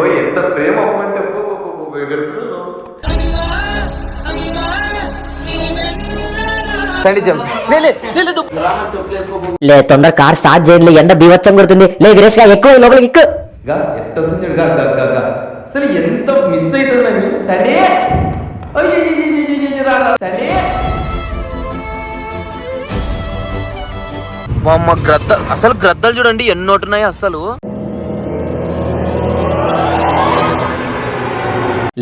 అబ్బో ఎంత ప్రేమ జంప్ లే తొందర కార్ స్టార్ట్ చేయండి ఎండ బీభత్సం కొడుతుంది. లే వీరేష్గా ఎక్కువ లోపలికి ఎక్కువ గా ఎట్ట వస్తుంది చూడు, గా గా గా గా. అసలు ఎంత మిస్ అవుతుందని సండే అయ్యయ్యయ్యయ్యయ్యయ్య, రా, రా, సండే అమ్మ గ్రద్ద అసలు గ్రద్దలు చూడండి ఎన్ని ఉంటున్నాయి అసలు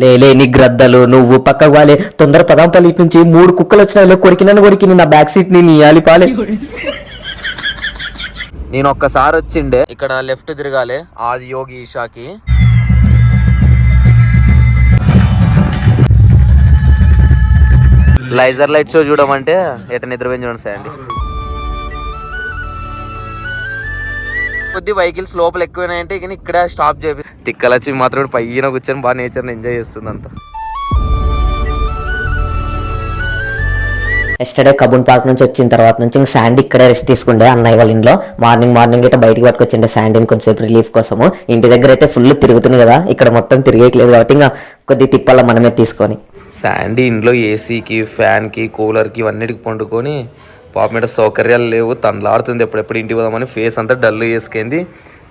లే నీ గ్రద్దలు నువ్వు పక్కకు వాలే. తొందర పదాంపల్లి నుంచి. మూడు కుక్కలు వచ్చినాయి కొరికినని కొరికి నా బ్యాక్ సీట్ని నీయాలి పాలే. నేను ఒక్కసారి వచ్చిండే ఇక్కడ లెఫ్ట్ తిరగాలి ఆది యోగి ఈషాకి లైజర్ లైట్ షో చూడమంటే ఎట నిద్రపోయింది చూడండి సార్ అండి కొద్ది వెహికల్స్ లోపల ఎక్కువైనాయంటే ఇక ఇక్కడే స్టాప్ చేపి తిక్కలచ్చి మాత్రం పైన కూర్చొని బాగా నేచర్ని ఎంజాయ్ చేస్తుంది అంతా ఎస్టర్డే కబూన్ పార్క్ నుంచి వచ్చిన తర్వాత నుంచి ఇంక శాండీ ఇక్కడే రెస్ట్ తీసుకుండే అన్నయ్య వాళ్ళ ఇంట్లో. మార్నింగ్ మార్నింగ్ ఇట్లా బయటికి పట్టుకొచ్చిండే శాండీని కొంచెంసేపు రిలీఫ్ కోసము. ఇంటి దగ్గర అయితే ఫుల్ తిరుగుతుంది కదా ఇక్కడ మొత్తం తిరిగేయట్లేదు కాబట్టి ఇంకా కొద్ది తిప్పాల మనమే తీసుకొని. శాండీ ఇంట్లో ఏసీకి ఫ్యాన్కి కూలర్కి ఇవన్నిటికి పండుకొని పాప మీద సౌకర్యాలు లేవు. తనలాడుతుంది ఎప్పుడెప్పుడు ఇంటికి పోదామని ఫేస్ అంతా డల్ చేసుకుంది.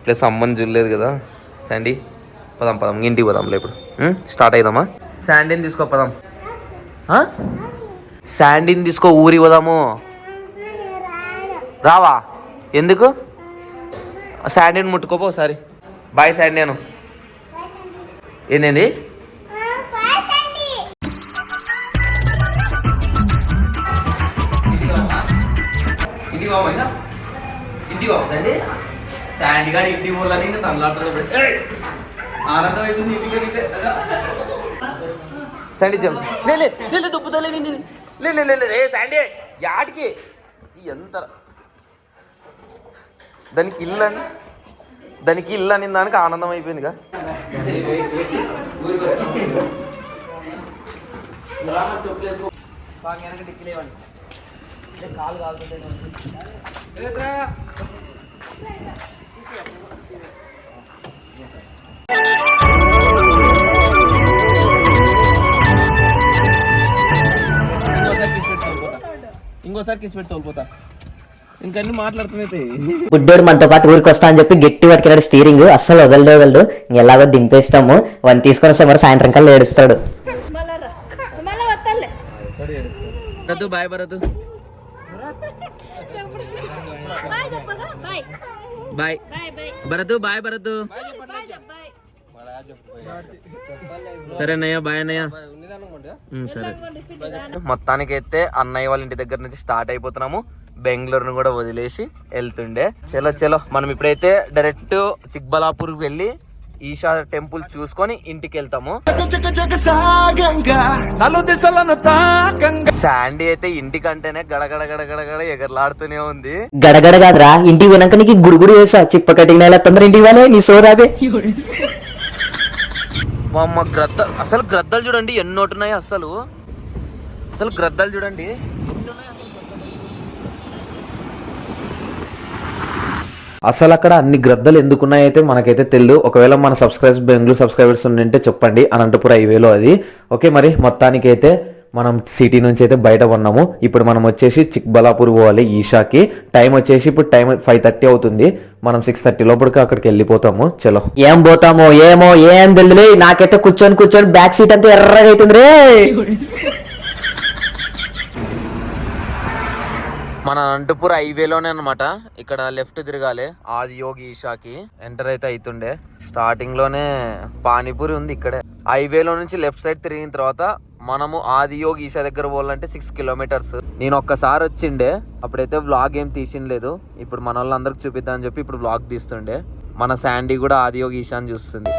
ప్లస్ అమ్మని చూడలేదు కదా. శాండీ పదాం పదాం. ఇంటికి పోదాంలే ఇప్పుడు? స్టార్ట్ అయిదామా? శాండీని తీసుకో పదాం. ఆ? శాండీని తీసుకో ఊరి పోదాము. రావా? ఎందుకు? శాండీని ముట్టుకోపో ఒకసారి. బాయ్ శాండీ అను ఏంటండి శాండీ గారు ఇంటికి పోవాలని ఇంకా ఏయ్! ఆనందం అయిపోయింది ఇంటికి. శాండీ జంప్ లే లే లే లే లే ఏ శాండీ యాడికి? ఈ ఎంత దానికి ఇల్లు అని దానికి ఇల్లు అని దానికి ఆనందం అయిపోయిందిగా ఇంకోసారి కిసి పెట్టి తోలిపోతా. ఇంకన్నీ మాట్లాడుతున్నాయి బుడ్డోడు మనతో పాటు ఊరికి వస్తా అని చెప్పి గట్టి పట్టుకున్నాడు స్టీరింగ్. అస్సలు వదలడు వదలడు. ఇంక ఎలాగో దింపేస్తాము వాడిని తీసుకొని వస్తే మరి సాయంత్రం కల్లా ఏడుస్తాడు. Bye Bharat. Bye Bharat bye Bharat. సరే అన్నయ్య బాయ్ అన్నయ్య. సరే. మొత్తానికైతే అన్నయ్య వాళ్ళ ఇంటి దగ్గర నుంచి స్టార్ట్ అయిపోతున్నాము. బెంగళూరును కూడా వదిలేసి వెళ్తుండే. చలో చలో. మనం ఇప్పుడైతే డైరెక్ట్ చిక్బలాపూర్ వెళ్ళి ఈషా టెంపుల్ చూసుకొని ఇంటికి వెళ్తాము శాండీ అయితే ఇంటికంటేనే గడగడ గడగడ గడ ఎగరలాడుతూనే ఉంది. గడగడ కాదురా ఇంటికి పోయినాక నీకు గుడుగుడు వేసా. చిప్ప కట్టిన ఇలా తొందర ఇంటికి పోలే నీ సోదాబే అమ్మ గ్రద్ద అసలు గ్రద్దలు చూడండి ఎన్ని ఉంటున్నాయి అసలు. అసలు గ్రద్దలు చూడండి. అసలు అక్కడ అన్ని గ్రద్దలు ఎందుకున్నాయైతే మనకైతే తెలియదు ఒకవేళ మన సబ్స్క్రైబ్ బెంగళూరు సబ్స్క్రైబర్స్ ఉంటే చెప్పండి. అనంతపురం హైవేలో అది. ఓకే మరి మొత్తానికైతే మనం సిటీ నుంచి అయితే బయట ఉన్నాము. ఇప్పుడు మనం వచ్చేసి చిక్బలాపూర్ పోవాలి ఈషాకి టైం వచ్చేసి ఇప్పుడు టైం ఫైవ్ థర్టీ అవుతుంది. మనం సిక్స్ థర్టీ లోపలికి అక్కడికి వెళ్ళిపోతాము. చలో. ఏం పోతామో ఏమో ఏం తెలియదు నాకైతే కూర్చొని కూర్చొని బ్యాక్ సీట్ అంతా ఎర్రగా అవుతుంది రే. మన అనంతపూర్ హైవేలోనే అనమాట ఇక్కడ లెఫ్ట్ తిరగాలి. ఆది యోగి ఈషాకి ఎంటర్ అయితే అవుతుండే స్టార్టింగ్లోనే పానీపూరి ఉంది ఇక్కడే. హైవేలో నుంచి లెఫ్ట్ సైడ్ తిరిగిన తర్వాత మనము ఆది యోగి ఈషా దగ్గర పోవాలంటే సిక్స్ కిలోమీటర్స్ నేను ఒక్కసారి వచ్చిండే. అప్పుడైతే వ్లాగ్ ఏం తీసిండలేదు. ఇప్పుడు మన వాళ్ళందరికి చూపిద్దామని చెప్పి ఇప్పుడు వ్లాగ్ తీస్తుండే. మన శాండీ కూడా ఆది యోగి ఈషాని చూస్తుంది.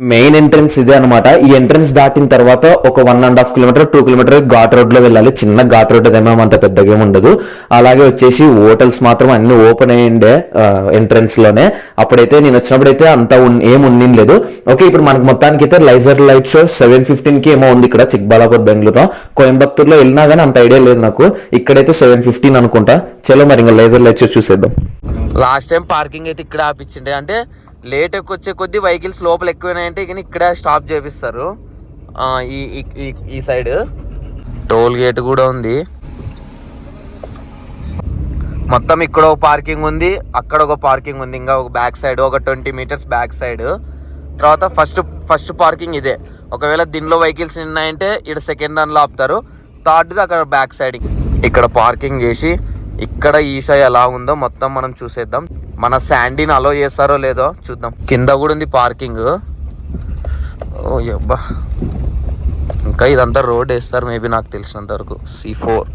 మెయిన్ ఎంట్రన్స్ ఇదే అనమాట ఈ ఎంట్రన్స్ దాటిన తర్వాత ఒక one and half kilometre two kilometre ghat రోడ్లో వెళ్ళాలి. చిన్న ఘాట్ రోడ్ ఏమేమి అంత పెద్దగా ఉండదు. అలాగే వచ్చేసి హోటల్స్ మాత్రం అన్ని ఓపెన్ అయ్యిండే ఎంట్రన్స్లోనే. అప్పుడైతే నేను వచ్చినప్పుడు అయితే అంత ఉన్- ఏం లేదు ఓకే ఇప్పుడు మనకు మొత్తానికి అయితే లైజర్ లైట్ షో సెవెన్ ఫిఫ్టీన్కి ఏమో ఉంది ఇక్కడ చిక్బాలాపూర్ బెంగళూరులో. కోయంబత్తూర్లో వెళ్ళినా కానీ అంత ఐడియా లేదు నాకు. ఇక్కడైతే సెవెన్ ఫిఫ్టీన్ అనుకుంటా. చలో మరి ఇంకా లేజర్ లైట్ షో చూసేద్దాం. లాస్ట్ టైం పార్కింగ్ అయితే ఇక్కడ ఆపించిండే. అంటే లేట్ వచ్చే కొద్దీ వెహికల్స్ లోపల ఎక్కువైనాయంటే ఇక ఇక్కడ స్టాప్ చేపిస్తారు. ఈ ఈ- ఈ- ఈ సైడ్. టోల్ గేట్ కూడా ఉంది. మొత్తం ఇక్కడ ఒక పార్కింగ్ ఉంది అక్కడ ఒక పార్కింగ్ ఉంది. ఇంకా ఒక బ్యాక్ సైడ్ ఒక ట్వంటీ మీటర్స్ బ్యాక్ సైడ్. తర్వాత ఫస్ట్ ఫస్ట్ పార్కింగ్ ఇదే. ఒకవేళ దీనిలో వెహికల్స్ ఉన్నాయంటే ఇక్కడ సెకండ్ దానిలో ఆపుతారు. థర్డ్ది అక్కడ బ్యాక్ సైడ్. ఇక్కడ పార్కింగ్ చేసి ఇక్కడ ఈషా ఎలా ఉందో మొత్తం మనం చూసేద్దాం. మన శాండీని అలో చేస్తారో లేదో చూద్దాం. కింద కూడా ఉంది పార్కింగ్ ఓ యబ్బా. ఇంకా ఇదంతా రోడ్ వేస్తారు మేబీ నాకు తెలిసినంత వరకు. సి ఫోర్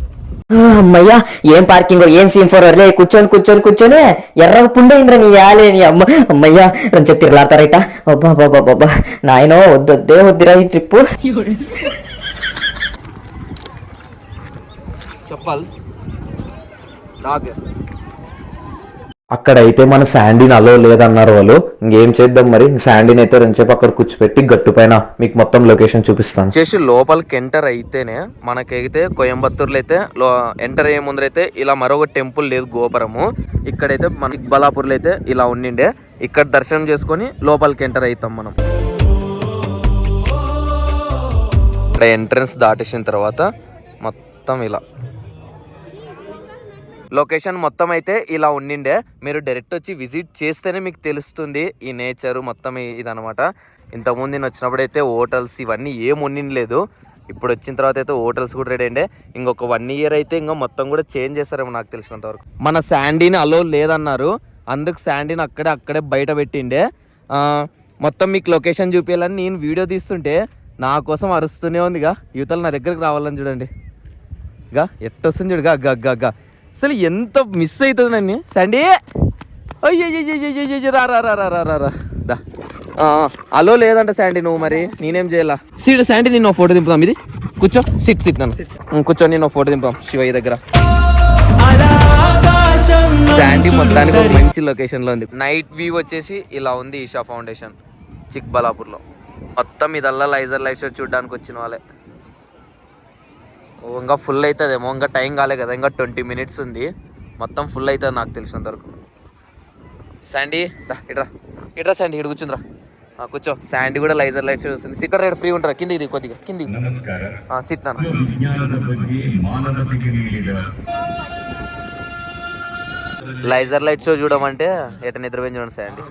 ఆ, అమ్మయ్యా ఏం పార్కింగ్ ఏం సీన్ ఫోర్ లే కూర్చొని కూర్చొని. కూర్చొని ఎర్రగా పుండైందిరా నీ యాలే నీ అమ్మ. అమ్మయ్యా కొంచెం తిరగలాడతారైట. అబ్బా బాబా బాబా నాయనో వద్దొద్దే వద్దురా ఈ ట్రిప్పు చెప్పాలి. అక్కడైతే మన శాండీని అలో లేదన్నారు వాళ్ళు. ఇంకేం చేద్దాం మరి? శాండీని అయితే రెండుసేపు అక్కడ కూర్చోపెట్టి గట్టు పైన మీకు మొత్తం లొకేషన్ చూపిస్తాను. చేసి లోపలికి ఎంటర్ అయితేనే మనకైతే కోయంబత్తూర్లో అయితే లో ఎంటర్ అయ్యే ముందర అయితే ఇలా మరొక టెంపుల్ లేదు గోపురము. ఇక్కడైతే మన ఇక్బలాపూర్లో అయితే ఇలా ఉండిండే. ఇక్కడ దర్శనం చేసుకొని లోపలికి ఎంటర్ అవుతాం మనం. ఇక్కడ ఎంట్రన్స్ దాటేసిన తర్వాత మొత్తం ఇలా. లొకేషన్ మొత్తం అయితే ఇలా ఉండిండే. మీరు డైరెక్ట్ వచ్చి విజిట్ చేస్తేనే మీకు తెలుస్తుంది ఈ నేచర్ మొత్తం ఇదనమాట ఇంతకుముందు నేను వచ్చినప్పుడు అయితే హోటల్స్ ఇవన్నీ ఏం ఉండిండలేదు. ఇప్పుడు వచ్చిన తర్వాత అయితే హోటల్స్ కూడా రెడీ అయ్యండే. ఇంకొక వన్ ఇయర్ అయితే ఇంకా మొత్తం కూడా చేంజ్ చేస్తారేమో నాకు తెలిసినంత వరకు. మన శాండీని అలో లేదన్నారు. అందుకు శాండీని అక్కడే అక్కడే బయట పెట్టిండే. మొత్తం మీకు లొకేషన్ చూపించాలని నేను వీడియో తీస్తుంటే నా కోసం అరుస్తూనే ఉందిగా. యువతలు నా దగ్గరకు రావాలని చూడండి. గా ఎట్టొస్తుంది చూడు. అగ్గ అగ్గ గా. అసలు ఎంత మిస్ అవుతుంది నన్ను? సండే? అయ్యయ్యయ్యయ్యయ్య రా రా రా రా రా రా రా దా అలో లేదంట శాండీ నువ్వు మరి నేనేం చేయాలా సీట్ శాండీ నేను ఫోటో దింపుదాం ఇది కూర్చో సిట్ సిట్ నన్ను కూర్చో నేను ఫోటో దింపుదాం శివయ్య దగ్గర శాండీ మొత్తానికి ఒక మంచి లొకేషన్లో ఉంది నైట్ వ్యూ వచ్చేసి ఇలా ఉంది ఈషా ఫౌండేషన్ చిక్బలాపూర్లో మొత్తం ఇదల్లా లైజర్ లైట్ షో చూడడానికి వచ్చిన వాళ్ళే ఇంకా ఫుల్ అవుతుందేమో ఇంకా టైం కాలేదు కదా ఇంకా ట్వంటీ మినిట్స్ ఉంది. మొత్తం ఫుల్ అవుతుంది నాకు తెలిసినంత వరకు. శాండీ ఇట్రా ఇట్రా శాండీ ఇటు కూర్చుందిరా. కూర్చో. శాండీ కూడా లైజర్ లైట్స్ చూస్తుంది. సిట్టర్ రేట్ ఫ్రీ ఉంటారా కింది ఇది కొద్దిగా కింది సిట్ నాన్న. లైజర్ లైట్ షో చూడమంటే ఎట నిద్రపోయింది చూడండి శాండీ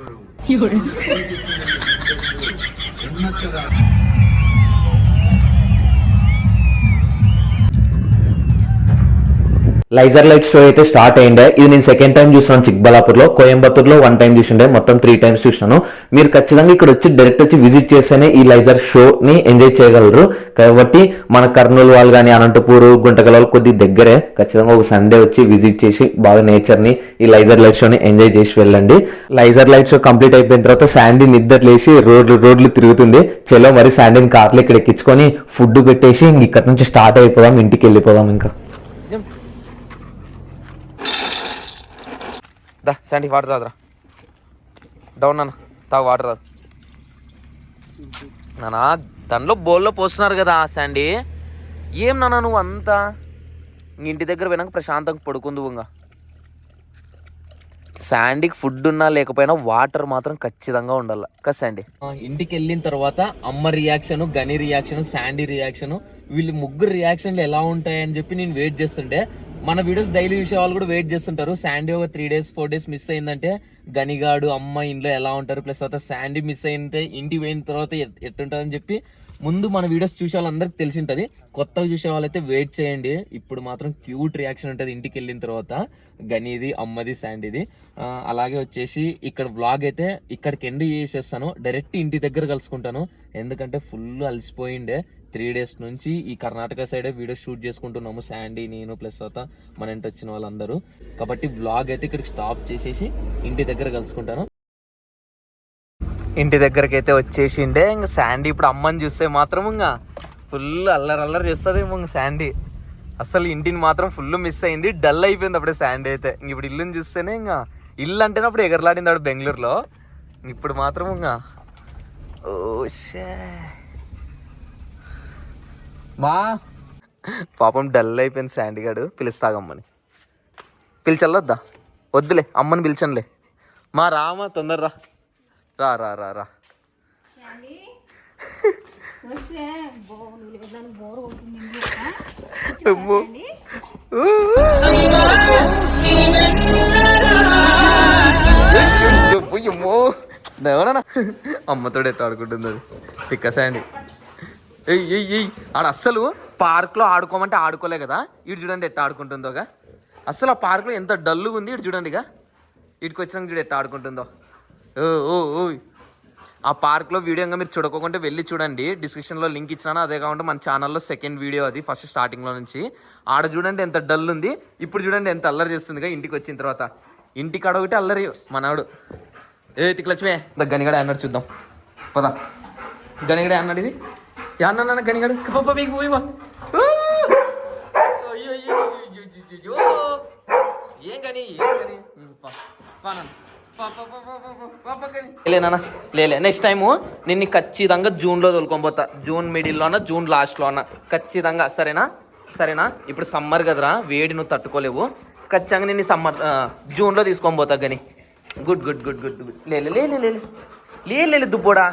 లైజర్ లైట్ షో అయితే స్టార్ట్ అయిండే. ఇది నేను సెకండ్ టైం చూసాను చిక్బలాపూర్లో కోయంబత్తూర్లో వన్ టైం చూసిండే. మొత్తం త్రీ టైమ్స్ చూసాను మీరు ఖచ్చితంగా ఇక్కడ వచ్చి డైరెక్ట్ వచ్చి విజిట్ చేస్తేనే ఈ లైజర్ షో ని ఎంజాయ్ చేయగలరు. కాబట్టి మన కర్నూలు వాళ్ళు కానీ అనంతపూర్ గుంటగల వాళ్ళు కొద్ది దగ్గరే ఖచ్చితంగా ఒక సండే వచ్చి విజిట్ చేసి బాగా నేచర్ని ఈ లైజర్ లైట్ షోని ఎంజాయ్ చేసి వెళ్ళండి. లైజర్ లైట్ షో కంప్లీట్ అయిపోయిన తర్వాత శాండీ నిద్దరు లేచి రోడ్లు రోడ్లు తిరుగుతుంది. చలో మరి శాండీని కార్లు ఇక్కడ ఎక్కించుకొని ఫుడ్ పెట్టేసి ఇంక ఇక్కడ నుంచి స్టార్ట్ అయిపోదాం ఇంటికి వెళ్ళిపోదాం ఇంకా. దా శాండీ వాటర్ తాదరా డౌన్ అన్న తాగు వాటర్ తాగు. నానా దానిలో బోల్లో పోస్తున్నారు కదా ఆ శాండీ ఏం నాన్న నువ్వు అంతా? ఇంటి దగ్గర పోయినాక ప్రశాంతంగా పడుకుందు ఇంకా. శాండీకి ఫుడ్ ఉన్నా లేకపోయినా వాటర్ మాత్రం ఖచ్చితంగా ఉండాలి. కదా శాండీ ఇంటికి వెళ్ళిన తర్వాత అమ్మ రియాక్షన్ గని రియాక్షన్ శాండీ రియాక్షన్ వీళ్ళు ముగ్గురు రియాక్షన్లు ఎలా ఉంటాయని చెప్పి నేను వెయిట్ చేస్తుండే మన వీడియోస్ డైలీ చూసే వాళ్ళు కూడా వెయిట్ చేస్తుంటారు. శాండీ ఒక three days four days miss అయిందంటే గనిగాడు అమ్మ ఇంట్లో ఎలా ఉంటారు? ప్లస్ తర్వాత శాండీ మిస్ అయితే ఇంటికి పోయిన తర్వాత ఎట్టుంటుందని చెప్పి ముందు మన వీడియోస్ చూసే వాళ్ళందరికి తెలిసి ఉంటుంది కొత్తగా చూసే వాళ్ళైతే వెయిట్ చేయండి. ఇప్పుడు మాత్రం క్యూట్ రియాక్షన్ ఉంటుంది ఇంటికి వెళ్ళిన తర్వాత. గనీది అమ్మది శాండీది అలాగే వచ్చేసి ఇక్కడ వ్లాగ్ అయితే ఇక్కడికి ఎండ్ చేసేస్తాను. డైరెక్ట్ ఇంటి దగ్గర కలుసుకుంటాను. ఎందుకంటే ఫుల్ అలసిపోయిండే. త్రీ డేస్ నుంచి ఈ కర్ణాటక సైడే వీడియో షూట్ చేసుకుంటున్నాము శాండీ నేను ప్లస్ తర్వాత మన ఇంటి వచ్చిన వాళ్ళందరూ. కాబట్టి బ్లాగ్ అయితే ఇక్కడికి స్టాప్ చేసేసి ఇంటి దగ్గర కలుసుకుంటాను. ఇంటి దగ్గరికి అయితే వచ్చేసిండే ఇంకా శాండీ ఇప్పుడు అమ్మని చూస్తే మాత్రం ఇంకా ఫుల్ అల్లరి అల్లరి చేస్తుంది ఇంకా శాండీ. అసలు ఇంటిని మాత్రం ఫుల్ మిస్ అయింది డల్ అయిపోయింది అప్పుడే శాండీ అయితే. ఇంక ఇప్పుడు ఇల్లుని చూస్తేనే ఇంకా ఇల్లు అంటేనే అప్పుడు ఎగరలాడింది అప్పుడు బెంగళూరులో. ఇప్పుడు మాత్రం ఇంకా ఓ షే. మా? పాపం డల్ అయిపోయింది శాండీ గాడు పిలుస్తాగమ్మని. పిలిచల్లొద్దా? వద్దులే అమ్మని పిలిచనులే. మా రామా తొందర రా. రా రా రా అమ్మతోడు ఎట్లా ఆడుకుంటుంది అది. తిక్క శాండీ. ఎయ్ ఎయ్ ఎయ్ ఆడ అస్సలు పార్క్లో ఆడుకోమంటే ఆడుకోలే కదా. ఇటు చూడండి ఎట్ట ఆడుకుంటుందోగా. అస్సలు ఆ పార్క్లో ఎంత డల్లుగా ఉంది ఇటు చూడండి ఇక. ఇటుకు వచ్చినాక చూడు ఎట్ట ఆడుకుంటుందో. ఓ ఓ ఓ. ఆ పార్క్లో వీడియో ఇంకా మీరు చూడకోకుంటే వెళ్ళి చూడండి. డిస్క్రిప్షన్లో లింక్ ఇచ్చినాను. అదే కాకుండా మన ఛానల్లో సెకండ్ వీడియో అది ఫస్ట్ స్టార్టింగ్లో నుంచి. ఆడ చూడండి ఎంత డల్ ఉంది. ఇప్పుడు చూడండి ఎంత అల్లరి చేస్తుందిగా ఇంటికి వచ్చిన తర్వాత. ఇంటికి ఆడ ఒకటి అల్లరి మనవాడు. ఏ తిక్లచ్మే ద గనిగడ అన్నాడు చూద్దాం. పదా. గనిగడే అన్నాడు ఇది. అన్న గనిగడు పాప మీకు పోయి ఏం గని ఏం గని ఉమ్, లే నాన్న లేలే నెక్స్ట్ టైము నిన్ను ఖచ్చితంగా జూన్లో తోలుకొని జూన్ మిడిల్లోన జూన్ లాస్ట్లోనా ఖచ్చితంగా. సరేనా? సరేనా? ఇప్పుడు సమ్మర్ కదరా వేడి నువ్వు తట్టుకోలేవు. ఖచ్చితంగా నిన్ను సమ్మర్ జూన్లో తీసుకొని పోతా గని good good good good good లేలే లే లేలే లేలే దుబ్బోడా.